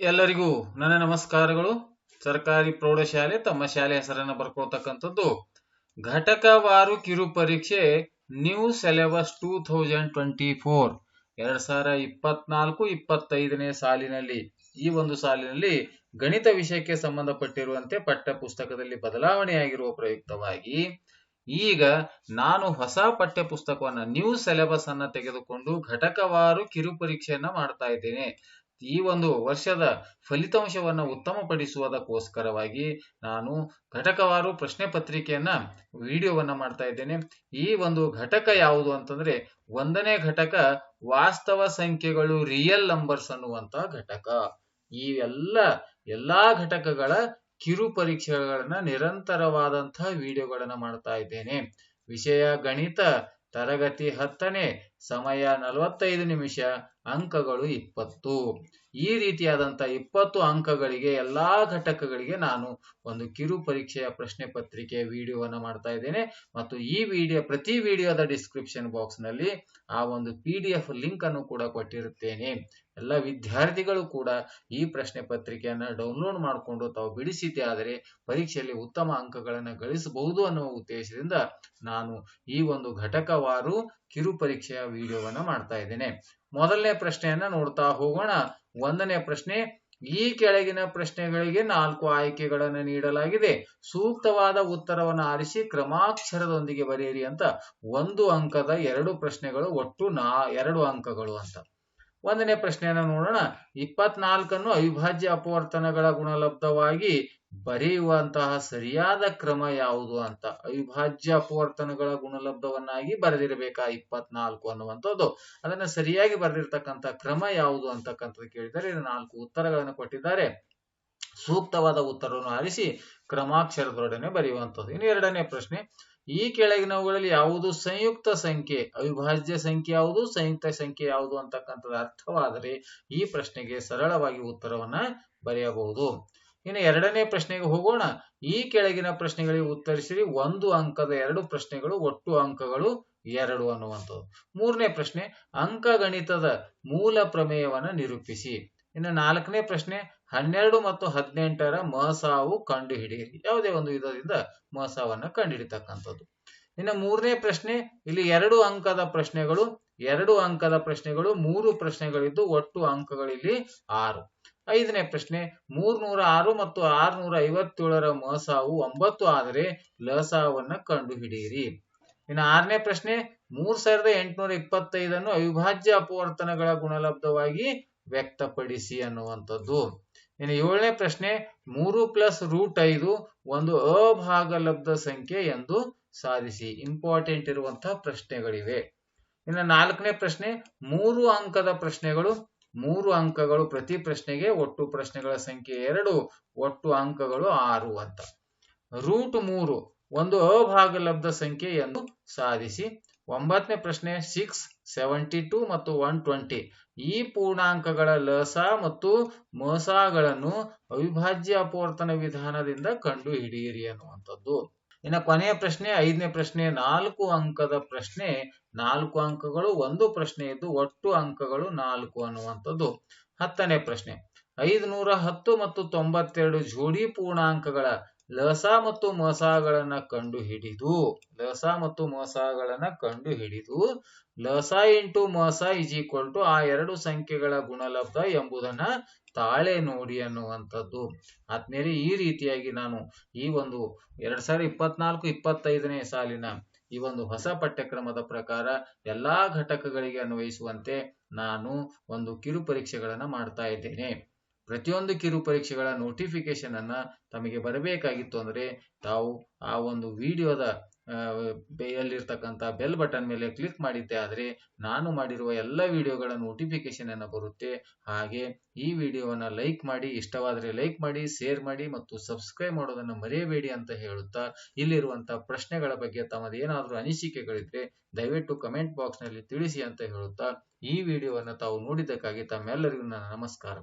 ಎಲ್ಲರಿಗೂ ನನ್ನ ನಮಸ್ಕಾರಗಳು. ಸರ್ಕಾರಿ ಪ್ರೌಢಶಾಲೆ ತಮ್ಮ ಶಾಲೆ ಹೆಸರನ್ನು ಬರ್ಕೊಳ್ತಕ್ಕಂಥದ್ದು. ಘಟಕವಾರು ಕಿರು ಪರೀಕ್ಷೆ new syllabus two thousand twenty four ಎರಡ್ ಸಾವಿರ ಇಪ್ಪತ್ನಾಲ್ಕು ಇಪ್ಪತ್ತೈದನೇ ಸಾಲಿನಲ್ಲಿ. ಈ ಒಂದು ಸಾಲಿನಲ್ಲಿ ಗಣಿತ ವಿಷಯಕ್ಕೆ ಸಂಬಂಧಪಟ್ಟಿರುವಂತೆ ಪಠ್ಯ ಪುಸ್ತಕದಲ್ಲಿ ಬದಲಾವಣೆಯಾಗಿರುವ ಪ್ರಯುಕ್ತವಾಗಿ, ಈಗ ನಾನು ಹೊಸ ಪಠ್ಯ ಪುಸ್ತಕವನ್ನ ನ್ಯೂ ಸಿಲೆಬಸ್ ಅನ್ನ ತೆಗೆದುಕೊಂಡು ಘಟಕವಾರು ಕಿರು ಪರೀಕ್ಷೆಯನ್ನ ಮಾಡ್ತಾ ಇದ್ದೇನೆ. ಈ ಒಂದು ವರ್ಷದ ಫಲಿತಾಂಶವನ್ನು ಉತ್ತಮಪಡಿಸುವುದಕ್ಕೋಸ್ಕರವಾಗಿ ನಾನು ಘಟಕವಾರು ಪ್ರಶ್ನೆ ಪತ್ರಿಕೆಯನ್ನ ವಿಡಿಯೋವನ್ನ ಮಾಡ್ತಾ ಇದ್ದೇನೆ. ಈ ಒಂದು ಘಟಕ ಯಾವುದು ಅಂತಂದ್ರೆ ಒಂದನೇ ಘಟಕ ವಾಸ್ತವ ಸಂಖ್ಯೆಗಳು ರಿಯಲ್ ನಂಬರ್ಸ್ ಅನ್ನುವಂತಹ ಘಟಕ. ಈ ಎಲ್ಲ, ಎಲ್ಲಾ ಘಟಕಗಳ ಕಿರು ಪರೀಕ್ಷೆಗಳನ್ನ ನಿರಂತರವಾದಂತಹ ವಿಡಿಯೋಗಳನ್ನ ಮಾಡ್ತಾ ಇದ್ದೇನೆ. ವಿಷಯ ಗಣಿತ, ತರಗತಿ ಹತ್ತನೇ, ಸಮಯ ನಲವತ್ತೈದು ನಿಮಿಷ ಅಂಕಗಳು ಇಪ್ಪತ್ತು. ಈ ರೀತಿಯಾದಂತ ಇಪ್ಪತ್ತು ಅಂಕಗಳಿಗೆ, ಎಲ್ಲಾ ಘಟಕಗಳಿಗೆ ನಾನು ಒಂದು ಕಿರು ಪರೀಕ್ಷೆಯ ಪ್ರಶ್ನೆ ಪತ್ರಿಕೆ ವಿಡಿಯೋವನ್ನು ಮಾಡ್ತಾ ಇದ್ದೇನೆ. ಮತ್ತು ಈ ವಿಡಿಯೋ, ಪ್ರತಿ ವಿಡಿಯೋದ ಡಿಸ್ಕ್ರಿಪ್ಷನ್ ಬಾಕ್ಸ್ನಲ್ಲಿ ಆ ಒಂದು ಪಿ ಡಿ ಎಫ್ ಲಿಂಕ್ ಅನ್ನು ಕೂಡ ಕೊಟ್ಟಿರುತ್ತೇನೆ. ಎಲ್ಲ ವಿದ್ಯಾರ್ಥಿಗಳು ಕೂಡ ಈ ಪ್ರಶ್ನೆ ಪತ್ರಿಕೆಯನ್ನ ಡೌನ್ಲೋಡ್ ಮಾಡಿಕೊಂಡು ತಾವು ಬಿಡಿಸಿದ್ದೆ ಆದರೆ ಪರೀಕ್ಷೆಯಲ್ಲಿ ಉತ್ತಮ ಅಂಕಗಳನ್ನು ಗಳಿಸಬಹುದು ಅನ್ನುವ ಉದ್ದೇಶದಿಂದ ನಾನು ಈ ಒಂದು ಘಟಕವಾರು ಕಿರು ಪರೀಕ್ಷೆಯ ವಿಡಿಯೋವನ್ನು ಮಾಡ್ತಾ ಇದ್ದೇನೆ. ಮೊದಲನೇ ಪ್ರಶ್ನೆಯನ್ನ ನೋಡ್ತಾ ಹೋಗೋಣ. ಒಂದನೇ ಪ್ರಶ್ನೆ, ಈ ಕೆಳಗಿನ ಪ್ರಶ್ನೆಗಳಿಗೆ ನಾಲ್ಕು ಆಯ್ಕೆಗಳನ್ನು ನೀಡಲಾಗಿದೆ. ಸೂಕ್ತವಾದ ಉತ್ತರವನ್ನು ಆರಿಸಿ ಕ್ರಮಾಕ್ಷರದೊಂದಿಗೆ ಬರೆಯಿರಿ ಅಂತ. ಒಂದು ಅಂಕದ ಎರಡು ಪ್ರಶ್ನೆಗಳು, ಒಟ್ಟು ನಾ, ಎರಡು ಅಂಕಗಳು ಅಂತ. ಒಂದನೇ ಪ್ರಶ್ನೆಯನ್ನ ನೋಡೋಣ. ಇಪ್ಪತ್ನಾಲ್ಕನ್ನು ಅವಿಭಾಜ್ಯ ಅಪವರ್ತನಗಳ ಗುಣಲಬ್ಧವಾಗಿ ಬರೆಯುವಂತಹ ಸರಿಯಾದ ಕ್ರಮ ಯಾವುದು ಅಂತ ಅವಿಭಾಜ್ಯ ಅಪವರ್ತನಗಳ ಗುಣಲಬ್ಧವನ್ನಾಗಿ ಬರೆದಿರಬೇಕಾ? ಇಪ್ಪತ್ನಾಲ್ಕು ಅನ್ನುವಂಥದ್ದು. ಅದನ್ನ ಸರಿಯಾಗಿ ಬರೆದಿರ್ತಕ್ಕಂಥ ಕ್ರಮ ಯಾವುದು ಅಂತಕ್ಕಂಥದ್ದು ಕೇಳಿದರೆ ನಾಲ್ಕು ಉತ್ತರಗಳನ್ನು ಕೊಟ್ಟಿದ್ದಾರೆ. ಸೂಕ್ತವಾದ ಉತ್ತರವನ್ನು ಆರಿಸಿ ಕ್ರಮಾಕ್ಷರದೊಡನೆ ಬರೆಯುವಂಥದ್ದು. ಇನ್ನು ಎರಡನೇ ಪ್ರಶ್ನೆ, ಈ ಕೆಳಗಿನವುಗಳಲ್ಲಿ ಯಾವುದು ಸಂಯುಕ್ತ ಸಂಖ್ಯೆ? ಅವಿಭಾಜ್ಯ ಸಂಖ್ಯೆ ಯಾವುದು? ಸಂಯುಕ್ತ ಸಂಖ್ಯೆ ಯಾವುದು ಅಂತಕ್ಕಂಥದ್ದು ಅರ್ಥವಾದರೆ ಈ ಪ್ರಶ್ನೆಗೆ ಸರಳವಾಗಿ ಉತ್ತರವನ್ನ ಬರೆಯಬಹುದು. ಇನ್ನು ಎರಡನೇ ಪ್ರಶ್ನೆಗೆ ಹೋಗೋಣ. ಈ ಕೆಳಗಿನ ಪ್ರಶ್ನೆಗಳಿಗೆ ಉತ್ತರಿಸಿರಿ. ಒಂದು ಅಂಕದ ಎರಡು ಪ್ರಶ್ನೆಗಳು, ಒಟ್ಟು ಅಂಕಗಳು ಎರಡು ಅನ್ನುವಂಥದ್ದು. ಮೂರನೇ ಪ್ರಶ್ನೆ ಅಂಕಗಣಿತದ ಮೂಲ ಪ್ರಮೇಯವನ್ನ ನಿರೂಪಿಸಿ. ಇನ್ನು ನಾಲ್ಕನೇ ಪ್ರಶ್ನೆ, ಹನ್ನೆರಡು ಮತ್ತು ಹದಿನೆಂಟರ ಮಸಾವು ಕಂಡು ಹಿಡಿಯಿರಿ ಯಾವುದೇ ಒಂದು ವಿಧದಿಂದ ಮಸಾವನ್ನ ಕಂಡುಹಿಡಿತಕ್ಕಂಥದ್ದು ಇನ್ನು ಮೂರನೇ ಪ್ರಶ್ನೆ, ಇಲ್ಲಿ ಎರಡು ಅಂಕದ ಪ್ರಶ್ನೆಗಳು, ಎರಡು ಅಂಕದ ಪ್ರಶ್ನೆಗಳು, ಮೂರು ಪ್ರಶ್ನೆಗಳಿದ್ದು ಒಟ್ಟು ಅಂಕಗಳಿಲ್ಲಿ ಆರು. ಐದನೇ ಪ್ರಶ್ನೆ ಮೂರ್ನೂರ ಆರು ಮತ್ತು ಆರ್ನೂರ ಐವತ್ತೇಳರ ಮಸಾವು ಒಂಬತ್ತು ಆದರೆ ಲಸಾವನ್ನ ಕಂಡುಹಿಡಿಯಿರಿ. ಇನ್ನು ಆರನೇ ಪ್ರಶ್ನೆ ಮೂರ್ ಸಾವಿರದ ಎಂಟುನೂರ ಇಪ್ಪತ್ತೈದನ್ನು ಅವಿಭಾಜ್ಯ ಅಪವರ್ತನಗಳ ಗುಣಲಬ್ಧವಾಗಿ ವ್ಯಕ್ತಪಡಿಸಿ ಅನ್ನುವಂಥದ್ದು. ಇನ್ನು ಏಳನೇ ಪ್ರಶ್ನೆ, ಮೂರು ಪ್ಲಸ್ ರೂಟ್ ಐದು ಒಂದು ಅಭಾಗಲಬ್ಧ ಸಂಖ್ಯೆ ಎಂದು ಸಾಧಿಸಿ ಇಂಪಾರ್ಟೆಂಟ್ ಇರುವಂತಹ ಪ್ರಶ್ನೆಗಳಿವೆ. ಇನ್ನು ನಾಲ್ಕನೇ ಪ್ರಶ್ನೆ, ಮೂರು ಅಂಕದ ಪ್ರಶ್ನೆಗಳು ಮೂರು ಅಂಕಗಳು ಪ್ರತಿ ಪ್ರಶ್ನೆಗೆ ಒಟ್ಟು ಪ್ರಶ್ನೆಗಳ ಸಂಖ್ಯೆ ಎರಡು, ಒಟ್ಟು ಅಂಕಗಳು ಆರು ಅಂತ. ರೂಟ್ ಮೂರು, ಒಂದು ಅಭಾಗಲಬ್ಧ ಎಂದು ಸಾಧಿಸಿ, ಒಂಬತ್ತನೇ ಪ್ರಶ್ನೆ ಸಿಕ್ಸ್ ಸೆವೆಂಟಿ ಟೂ ಮತ್ತು ಒನ್ ಟ್ವೆಂಟಿ ಈ ಪೂರ್ಣಾಂಕಗಳ ಲಸ ಮತ್ತು ಮಸಾಗಳನ್ನು ಅವಿಭಾಜ್ಯ ಅಪವರ್ತನ ವಿಧಾನದಿಂದ ಕಂಡು ಹಿಡಿಯಿರಿ ಅನ್ನುವಂಥದ್ದು. ಇನ್ನು ಕೊನೆಯ ಪ್ರಶ್ನೆ, ಐದನೇ ಪ್ರಶ್ನೆ, ನಾಲ್ಕು ಅಂಕದ ಪ್ರಶ್ನೆ, ನಾಲ್ಕು ಅಂಕಗಳು ಒಂದು ಪ್ರಶ್ನೆ ಇದ್ದು ಒಟ್ಟು ಅಂಕಗಳು ನಾಲ್ಕು ಅನ್ನುವಂಥದ್ದು. ಹತ್ತನೇ ಪ್ರಶ್ನೆ, ಐದುನೂರ ಹತ್ತು ಮತ್ತು ತೊಂಬತ್ತೆರಡು ಜೋಡಿ ಪೂರ್ಣಾಂಕಗಳ ಲಸ ಮತ್ತು ಮಸಗಳನ್ನ ಕಂಡು ಹಿಡಿದು ಲಸ ಮತ್ತು ಮಸಗಳನ್ನ ಕಂಡು ಹಿಡಿದು ಲಸ ಇಂಟು ಮಸ ಇಸ್ ಈಕ್ವಲ್ ಟು ಆ ಎರಡು ಸಂಖ್ಯೆಗಳ ಗುಣಲಬ್ಧ ಎಂಬುದನ್ನ ತಾಳೆ ನೋಡಿ ಅನ್ನುವಂಥದ್ದು. ಆದ್ಮೇಲೆ ಈ ರೀತಿಯಾಗಿ ನಾನು ಈ ಒಂದು ಎರಡ್ ಸಾವಿರದ ಇಪ್ಪತ್ನಾಲ್ಕು, ಇಪ್ಪತ್ತೈದನೇ ಸಾಲಿನ ಈ ಒಂದು ಹೊಸ ಪಠ್ಯಕ್ರಮದ ಪ್ರಕಾರ ಎಲ್ಲಾ ಘಟಕಗಳಿಗೆ ಅನ್ವಯಿಸುವಂತೆ ನಾನು ಒಂದು ಕಿರು ಪರೀಕ್ಷೆಗಳನ್ನ ಮಾಡ್ತಾ ಇದ್ದೇನೆ. ಪ್ರತಿಯೊಂದು ಕಿರು ಪರೀಕ್ಷೆಗಳ ನೋಟಿಫಿಕೇಶನ್ ಅನ್ನ ತಮಗೆ ಬರಬೇಕಾಗಿತ್ತು ಅಂದ್ರೆ ತಾವು ಆ ಒಂದು ವಿಡಿಯೋದ ಅಲ್ಲಿರ್ತಕ್ಕಂಥ ಬೆಲ್ ಬಟನ್ ಮೇಲೆ ಕ್ಲಿಕ್ ಮಾಡಿದ್ದೆ ಆದ್ರೆ ನಾನು ಮಾಡಿರುವ ಎಲ್ಲ ವಿಡಿಯೋಗಳ ನೋಟಿಫಿಕೇಶನ್ ಅನ್ನ ಬರುತ್ತೆ. ಹಾಗೆ ಈ ವಿಡಿಯೋವನ್ನ ಲೈಕ್ ಮಾಡಿ, ಇಷ್ಟವಾದರೆ ಲೈಕ್ ಮಾಡಿ ಶೇರ್ ಮಾಡಿ ಮತ್ತು ಸಬ್ಸ್ಕ್ರೈಬ್ ಮಾಡೋದನ್ನು ಮರೆಯಬೇಡಿ ಅಂತ ಹೇಳುತ್ತಾ ಇಲ್ಲಿರುವಂತಹ ಪ್ರಶ್ನೆಗಳ ಬಗ್ಗೆ ತಮ್ಮದೇನಾದರೂ ಅನಿಸಿಕೆಗಳಿದ್ರೆ ದಯವಿಟ್ಟು ಕಮೆಂಟ್ ಬಾಕ್ಸ್ನಲ್ಲಿ ತಿಳಿಸಿ ಅಂತ ಹೇಳುತ್ತಾ ಈ ವಿಡಿಯೋವನ್ನು ತಾವು ನೋಡಿದ್ದಕ್ಕಾಗಿ ತಮ್ಮೆಲ್ಲರಿಗೂ ನನ್ನ ನಮಸ್ಕಾರ.